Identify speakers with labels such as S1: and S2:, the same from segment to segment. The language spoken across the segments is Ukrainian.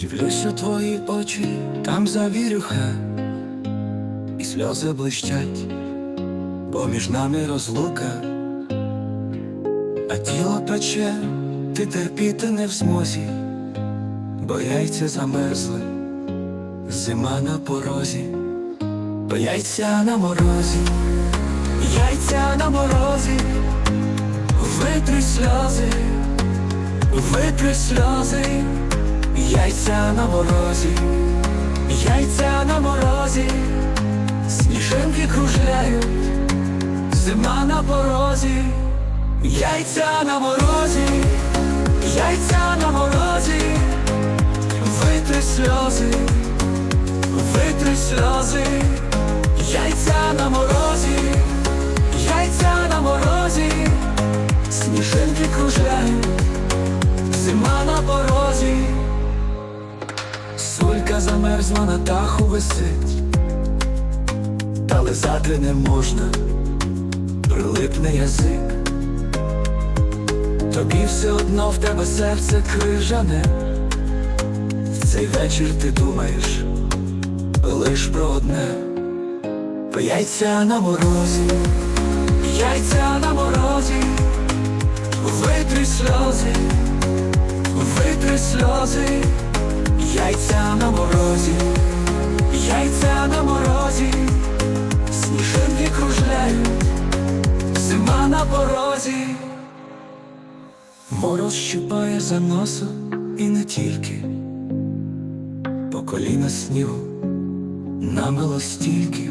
S1: Дивлюсь у твої очі, там завірюха, і сльози блищать, бо між нами розлука, а тіло пече, ти терпіти не в змозі, бо яйця замерзли, зима на порозі, бо яйця на морозі, яйця на морозі, витри сльози, витри сльози. Яйця на морозі, яйця на морозі, сніжинки кружляють, зима на порозі, яйця на морозі, яйця на морозі, витри сльози, витри сльози, яйця на морозі, яйця на морозі, сніжинки кружляють, зима на порозі. Замерзла на даху висить, та лизати не можна, прилипне язик. Тобі все одно в тебе серце крижане, в цей вечір ти думаєш лиш про одне, яйця на морозі, яйця на морозі, витри сльози, витри сльози. Яйця на морозі, яйця на морозі, сніжинки кружляють, зима на порозі, мороз щипає за носа і не тільки, по коліна снігу намило стільки,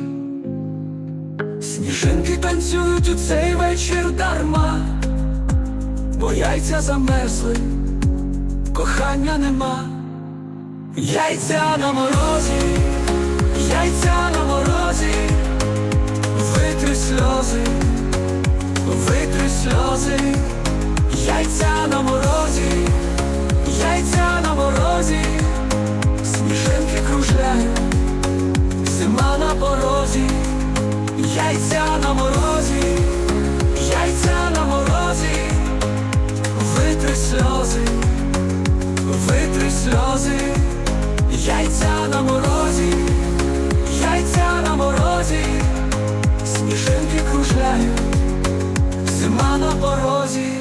S1: сніжинки танцюють у цей вечір дарма, бо яйця замерзли, кохання нема. Яйця на морозі, яйця на морозі, витри сльози, витри сльози, яйця на морозі, яйця на морозі, сніжинки кружляють, зима на порозі, яйця на морозі, яйця на морозі, витри сльози, витри сльози. Яйця на морозі, яйця на морозі, смішинки кружляють, зима на порозі.